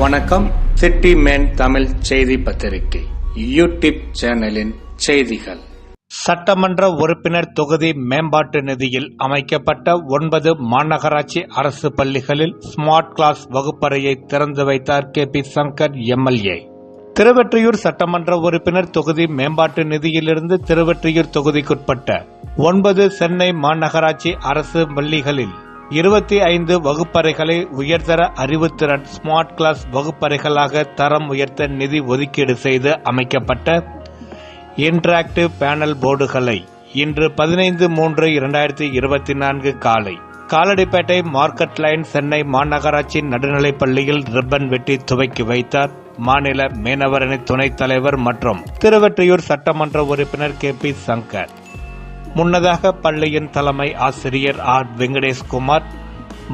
வணக்கம். City man Tamil செய்தி பத்திரிகை. யூடியூப் சேனலின் செய்திகள். சட்டமன்ற உறுப்பினர் தொகுதி மேம்பாட்டு நிதியில் அமைக்கப்பட்ட ஒன்பது மாநகராட்சி அரசு பள்ளிகளில் ஸ்மார்ட் கிளாஸ் வகுப்பறையை திறந்து வைத்தார் K P Shankar MLA Thiruvottiyur சட்டமன்ற உறுப்பினர் தொகுதி மேம்பாட்டு நிதியிலிருந்து திருவெற்றியூர் தொகுதிக்குட்பட்ட ஒன்பது சென்னை மாநகராட்சி அரசு பள்ளிகளில் இருபத்தி ஐந்து வகுப்பறைகளை உயர்தர அறிவுத்திறன் ஸ்மார்ட் கிளாஸ் வகுப்பறைகளாக தரம் உயர்த்த நிதி ஒதுக்கீடு செய்து அமைக்கப்பட்ட இன்டராக்டிவ் பேனல் போர்டுகளை இன்று பதினைந்து மூன்று இரண்டாயிரத்தி இருபத்தி நான்கு காலை காலடிப்பேட்டை மார்க்கெட் லைன் சென்னை மாநகராட்சி நடுநிலைப் பள்ளியில் ரிப்பன் வெட்டி துவக்கி வைத்தார் மாநில மீனவரணி துணைத் தலைவர் மற்றும் திருவெற்றியூர் சட்டமன்ற உறுப்பினர் கே பி சங்கர். முன்னதாக பள்ளியின் தலைமை ஆசிரியர் ஆர். வெங்கடேஷ்குமார்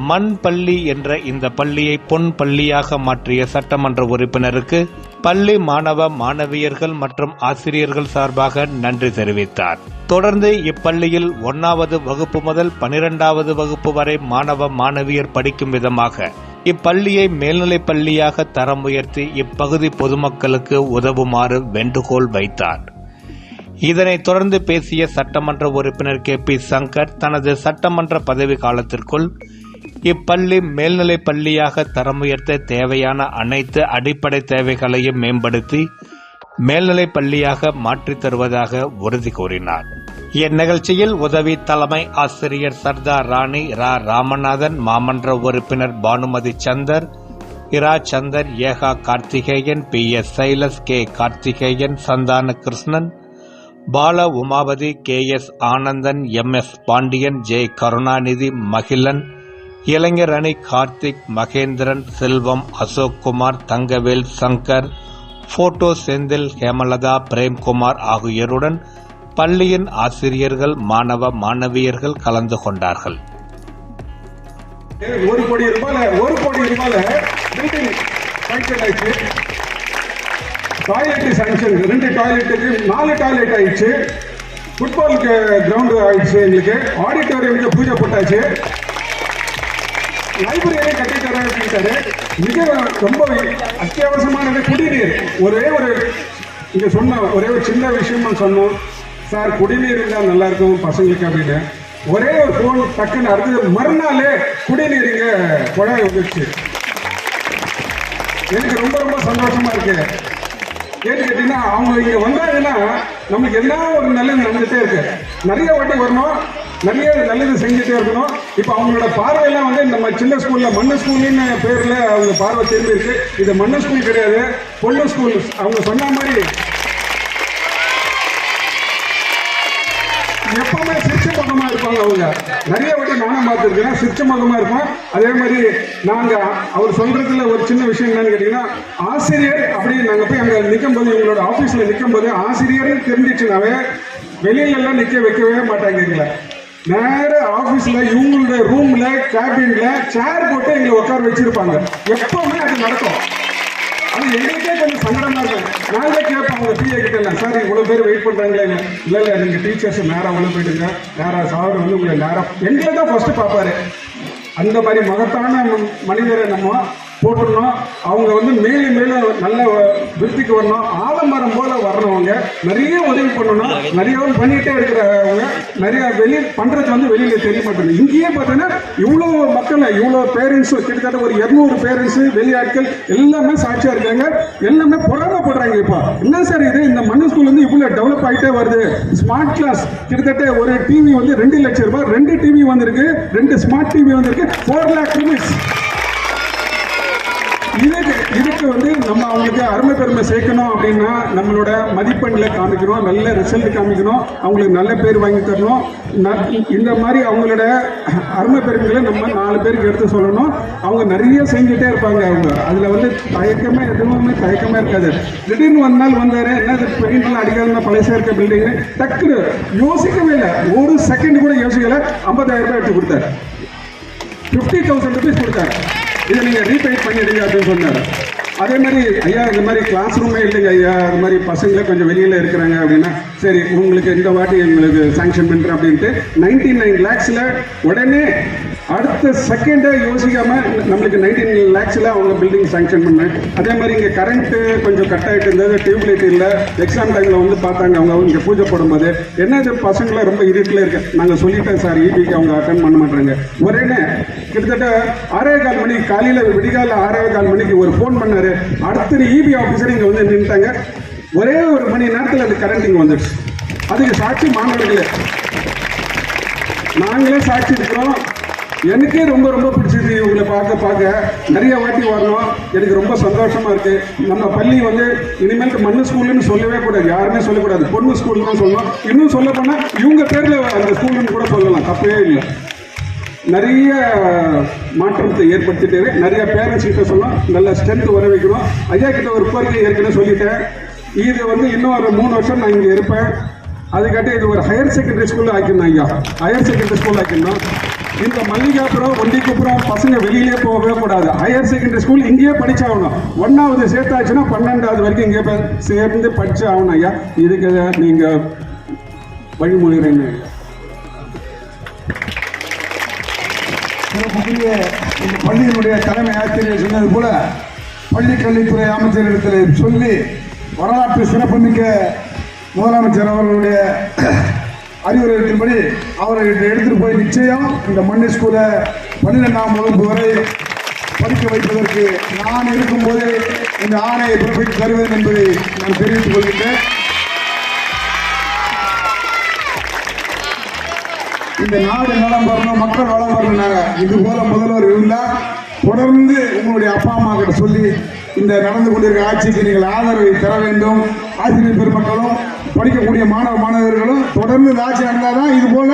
மண் பள்ளி என்ற இந்த பள்ளியை பொன் பள்ளியாக மாற்றிய சட்டமன்ற உறுப்பினருக்கு பள்ளி மாணவ மாணவியர்கள் மற்றும் ஆசிரியர்கள் சார்பாக நன்றி தெரிவித்தார். தொடர்ந்து இப்பள்ளியில் ஒன்னாவது வகுப்பு முதல் பனிரெண்டாவது வகுப்பு வரை மாணவ மாணவியர் படிக்கும் விதமாக இப்பள்ளியை மேல்நிலைப் பள்ளியாக தரம் உயர்த்தி இப்பகுதி பொதுமக்களுக்கு உதவுமாறு வேண்டுகோள் வைத்தார். இதனைத் தொடர்ந்து பேசிய சட்டமன்ற உறுப்பினர் கே பி சங்கர் தனது சட்டமன்ற பதவி காலத்திற்குள் இப்பள்ளி மேல்நிலைப் பள்ளியாக தரம் உயர்த்த தேவையான அனைத்து அடிப்படை தேவைகளையும் மேம்படுத்தி மேல்நிலைப் பள்ளியாக மாற்றித் தருவதாக உறுதி கூறினார். இந்நிகழ்ச்சியில் உதவி தலைமை ஆசிரியர் சர்தார் ராணி ரா. ராமநாதன் மாமன்ற உறுப்பினர் Bhanumathi Chandar Ra. Chandar Eka Karthikeyan P. S. Silas K. Karthikeyan Santhana Krishnan Bala Umapathi K S Anandan M S Pandian J Karunanidhi Magizhan இளைஞர் அணி கார்த்திக் மகேந்திரன் செல்வம் அசோக்குமார் தங்கவேல் சங்கர் போட்டோ செந்தில் ஹேமலதா பிரேம்குமார் ஆகியோருடன் பள்ளியின் ஆசிரியர்கள் மாணவ மாணவியர்கள் கலந்து கொண்டார்கள். ஒரு கோடி ரூபாய் ஒரு கோடி ரூபாய் பில்டிங் டாய்லெட் சாங்ஷன் ரெண்டு டாய்லெட்டுக்கு நாலு டாய்லெட் ஆயிடுச்சு. ஃபுட்பாலுக்கு கிரவுண்டு ஆயிடுச்சு எங்களுக்கு. ஆடிட்டோரியமுக்கு பூஜை போட்டாச்சு. லைப்ரரி கட்டி அப்படின்ட்டாரு மிக ரொம்ப அத்தியாவசியமானது குடிநீர். ஒரே ஒரு இங்க சொன்ன ஒரே ஒரு சின்ன விஷயமா சொன்னோம். சார் குடிநீர் இருந்தால் நல்லா இருக்கும் பசங்களுக்கு அப்படின்னு. ஒரே ஒரு ஃபோன் டக்குன்னு அடுத்தது மறுநாளே குடிநீர் இங்க குழாய் வந்துச்சு எனக்கு ரொம்ப ரொம்ப சந்தோஷமா இருக்கு. ஏன்னு கேட்டீங்கன்னா அவங்க இங்க வந்தாங்கன்னா நமக்கு என்ன ஒரு நல்லது நடந்துட்டே இருக்கு. நிறைய வாட்டி வரணும். நிறைய நல்லது செஞ்சுட்டே இருக்கணும். இப்போ அவங்களோட பார்வையெல்லாம் வந்து நம்ம சின்ன ஸ்கூல்ல மண்ணு ஸ்கூல்னு பேர்ல அவங்க பார்வை திரும்பி இருக்கு. இது மண்ணு ஸ்கூல் கிடையாது. பொண்ணு ஸ்கூல் அவங்க சொன்ன மாதிரி எப்போ இருப்பாங்க அவங்க. நிறைய வாட்டி நானும் பார்த்துருக்கேன். சிரிச்ச இருப்போம் அதே மாதிரி நாங்க அவர் சொல்றதுல ஒரு சின்ன விஷயம் என்னன்னு கேட்டீங்கன்னா ஆசிரியர் அப்படி நாங்க போய் அங்க நிற்கும் போது இவங்களோட ஆபீஸ்ல நிற்கும் போது ஆசிரியர் தெரிஞ்சிச்சுனாவே வெளியில எல்லாம் நிக்க வைக்கவே மாட்டாங்க எங்களை நேர ஆபீஸ்ல இவங்களோட ரூம்ல கேபின்ல சேர் போட்டு எங்களை உட்கார வச்சிருப்பாங்க. எப்பவுமே அது நடக்கும். அது எங்களுக்கே கொஞ்சம் சங்கடமா இருக்கும். நாங்க பிஏ கிட்ட சார் இவ்வளோ பேர் வெயிட் பண்ணுறாங்களே இல்லை இல்லை நீங்கள் டீச்சர்ஸ் நேராக உள்ள போயிட்டுங்க நேராக சார் வந்து உங்களை நேராக எங்களை தான் ஃபஸ்ட்டு பார்ப்பாரு. அந்த மாதிரி மகத்தான மனிதரை நம்ம போட்டுடணும். அவங்க வந்து மேலும் மேலும் நல்ல விருத்திக்கு வரணும். ஆலமரம் நிறைய உதவி பண்ணணும். நிறைய பண்ணிட்டே இருக்கிறவங்க நிறைய வெளி பண்றது வந்து வெளியில தெரிய மாட்டேங்குது. இங்கேயே பார்த்தோன்னா இவ்வளோ மக்கள் இவ்வளோ பேரண்ட்ஸ் கிட்டத்தட்ட ஒரு இரநூறு பேரண்ட்ஸு வெளியாட்கள் எல்லாமே சாட்சியாக இருக்காங்க. எல்லாமே பொறாமப்படுறாங்க இப்போ. என்ன சார் இது? இந்த மண்ணு ஸ்கூல் வந்து இவ்வளோ டெவலப் ஆகிட்டே வருது. ஸ்மார்ட் கிளாஸ் கிட்டத்தட்ட ஒரு டிவி வந்து ரெண்டு லட்சம் ரூபாய் ரெண்டு டிவி வந்திருக்கு. ரெண்டு ஸ்மார்ட் டிவி வந்திருக்கு. ஃபோர் லேக் ருபீஸ் இதுக்கு இதுக்கு வந்து நம்ம அவங்களுக்கு அருமை பெருமை சேர்க்கணும் அப்படின்னா நம்மளோட மதிப்பெண்ணில் காமிக்கணும் நல்ல ரிசல்ட் காமிக்கணும் அவங்களுக்கு நல்ல பேர் வாங்கி தரணும். ந- இந்த மாதிரி அவங்களோட அருமை பெருமைகளை நம்ம நாலு பேருக்கு எடுத்து சொல்லணும். அவங்க நிறைய செஞ்சுட்டே இருப்பாங்க அவங்க. அதில் வந்து தயக்கமே எதுவுமே தயக்கமே இருக்காது. திடீர்னு ஒரு நாள் வந்தாரு என்னது பெயிண்ட்லாம் அடிக்காத பழசாக இருக்க பில்டிங் டக்குனு யோசிக்கவே இல்லை. ஒரு செகண்ட் கூட யோசிக்கல. ஐம்பதாயிரம் ரூபாய் எடுத்து கொடுத்தாரு. ஃபிஃப்டி தௌசண்ட் ருபீஸ் கொடுத்தாரு. இதை நீங்கள் ரீபேட் பண்ணிடுங்க அப்படின்னு சொன்னார். அதே மாதிரி ஐயா இந்த மாதிரி கிளாஸ் ரூமே இல்லைங்க ஐயா. அது மாதிரி பசங்களே கொஞ்சம் வெளியில் இருக்கிறாங்க அப்படின்னா சரி உங்களுக்கு இந்த வாட்டி எங்களுக்கு சாங்ஷன் பண்ணுறேன் அப்படின்ட்டு நைன்டி நைன் லேக்ஸில் உடனே அடுத்த செகண்டே யோசிக்காம நம்மளுக்கு நைன்டீன் லேக்ஸில் அவங்க பில்டிங் சாங்ஷன் பண்ணேன் அதே மாதிரி இங்கே கரண்ட்டு கொஞ்சம் கட் ஆகிட்டு இருந்தது டியூப்லைட் இல்லை. எக்ஸாம் டைமில் வந்து பார்த்தாங்க அவங்க இங்கே பூஜை போடும்போது. என்ன இது பசங்களாம் ரொம்ப இருட்டில் இருக்கு. நாங்கள் சொல்லிட்டேன் சார் ஈபிக்கு அவங்க அட்டன் பண்ண மாட்டாங்க. ஒரேனே கிட்டத்தட்ட ஆறே கால் மணி காலையில் விடிகால ஆறே கால் மணிக்கு ஒரு ஃபோன் பண்ணார். அடுத்த இபி ஆஃபீஸர் இங்கே வந்து நின்றுட்டாங்க ஒரே ஒரு மணி நேரத்தில் அந்த கரண்ட் இங்கே வந்துடுச்சு. அதுக்கு சாட்சி மாணவர்களே நாங்களே சாட்சி இருக்கிறோம் எனக்கே ரொம்ப ரொம்ப பிடிச்சது இவங்களை பார்க்க பார்க்க. நிறைய வாட்டி வரணும். எனக்கு ரொம்ப சந்தோஷமா இருக்கு. நம்ம பள்ளி வந்து இனிமேல் மண்ணு ஸ்கூல்னு சொல்லவே கூடாது. யாருமே சொல்லக்கூடாது. பொண்ணு ஸ்கூல் தான் சொல்லணும். இன்னும் சொல்ல போனா இவங்க பேர்ல அந்த ஸ்கூல்னு கூட சொல்லலாம். தப்பே இல்லை. நிறைய மாற்றத்தை ஏற்படுத்திட்டு நிறைய பேரண்ட்ஸ் கிட்ட சொல்லலாம் நல்ல ஸ்ட்ரென்த் வர வைக்கணும். ஐயா கிட்ட ஒரு கோரிக்கை ஏற்கனவே சொல்லிட்டேன். இது வந்து இன்னும் ஒரு மூணு வருஷம் நான் இங்கே இருப்பேன். அதுக்காட்டி இது ஒரு ஹையர் செகண்டரி ஸ்கூல் ஆக்கிடணும் ஐயா. ஹையர் செகண்டரி ஸ்கூல் ஆக்கிடணும். இந்த மல்லிகாபுரம் ஒண்டிக்குப்புறம் பசங்க வெளியிலே போகவே கூடாது. ஹையர் செகண்டரி ஸ்கூல் இங்கேயே படிச்சாகணும். ஒன்றாவது சேர்த்தாச்சுன்னா பன்னெண்டாவது வரைக்கும் இங்கே போய் சேர்ந்து படிச்சு ஆகணும் ஐயா. இதுக்கு நீங்கள் வழிமொழிகிறீங்க சிறப்புக்குரிய இந்த பள்ளியினுடைய தலைமை ஆசிரியர் சொன்னது போல பள்ளி கல்வித்துறை அமைச்சரிடத்தில் சொல்லி வரலாற்று சிறப்புமிக்க முதலமைச்சர் அவர்களுடைய அறிவுரைகளின்படி அவரை எடுத்துட்டு போய் நிச்சயம் இந்த மண்ணி ஸ்கூல பன்னிரெண்டாம் வகுப்பு வரை படிக்க வைப்பதற்கு நான் இருக்கும்போது இந்த ஆணையை பிறப்பித்து தருவேன் என்பதை நான் தெரிவித்துக் கொள்கின்றேன். இந்த நாடு நலம் வரணும் மக்கள் வளம் பெறணும்னாங்க இது போல முதல்வர் இருந்தால் தொடர்ந்து உங்களுடைய அப்பா அம்மா கிட்ட சொல்லி இந்த நடந்து கொண்டிருக்கிற ஆட்சிக்கு நீங்கள் ஆதரவை தர வேண்டும். ஆசிரியர் பெருமக்களும் படிக்கக்கூடிய மாணவ மாணவர்களும் தொடர்ந்து இந்த ஆட்சி நடந்தால் தான் இது போல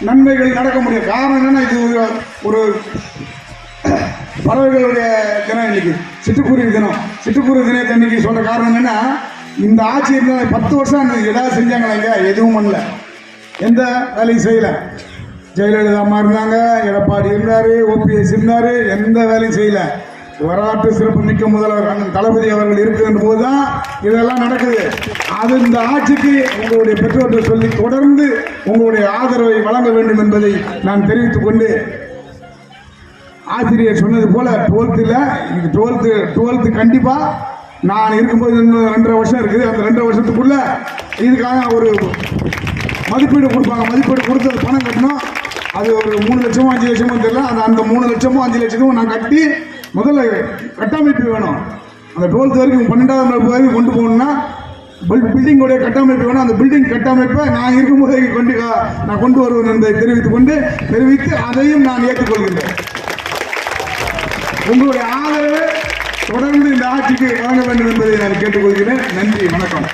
நன்மைகள் நடக்க முடியும். காரணம் என்னன்னா இது ஒரு ஒரு பறவைகளுடைய தினம் இன்னைக்கு. சிட்டுக்குருவி தினம். சிட்டுக்குருவி தினத்தை இன்னைக்கு சொல்ற காரணம் என்னன்னா இந்த ஆட்சி இருந்தால் பத்து வருஷம் அந்த ஏதாவது செஞ்சாங்களா எதுவும் பண்ணல. எந்த வேலையும் செய்யல. ஜெயலலிதா அம்மா இருந்தாங்க எடப்பாடி இருந்தாரு ஓபிஎஸ் இருந்தாரு எந்த வேலையும் செய்யல. வரலாற்று சிறப்பு மிக்க முதல்வர் அண்ணன் தளபதி அவர்கள் இருக்கின்ற போதுதான் இதெல்லாம் நடக்குது. அது இந்த ஆட்சிக்கு உங்களுடைய பெற்றோர்கள் சொல்லி தொடர்ந்து உங்களுடைய ஆதரவை வழங்க வேண்டும் என்பதை நான் தெரிவித்துக் கொண்டு ஆசிரியர் சொன்னது போல டுவெல்த்தில் இது டுவெல்த்து டுவெல்த்து கண்டிப்பாக நான் இருக்கும்போது இன்னும் ரெண்டரை வருஷம் இருக்குது. அந்த ரெண்டரை வருஷத்துக்குள்ள இதுக்காக ஒரு மதிப்பீடு கொடுப்பாங்க. மதிப்பீடு கொடுத்து அது பணம் கட்டணும். அது ஒரு மூணு லட்சமோ அஞ்சு லட்சமோ தெரியல. அந்த அந்த மூணு லட்சமோ அஞ்சு லட்சமோ நான் கட்டி முதல்ல கட்டமைப்பு வேணும். அந்த டுவெல்த் வரைக்கும் பன்னெண்டாவது நாள் வரைக்கும் கொண்டு போகணும்னா பில் பில்டிங்கோடைய கட்டமைப்பு வேணும். அந்த பில்டிங் கட்டமைப்பை நான் இருக்கும்போதே கொண்டு நான் கொண்டு வருவேன் என்பதை தெரிவித்துக் கொண்டு தெரிவித்து அதையும் நான் ஏற்றுக்கொள்கின்றேன். உங்களுடைய ஆதரவு தொடர்ந்து இந்த ஆட்சிக்கு வழங்க வேண்டும் என்பதை நான் கேட்டுக்கொள்கிறேன். நன்றி வணக்கம்.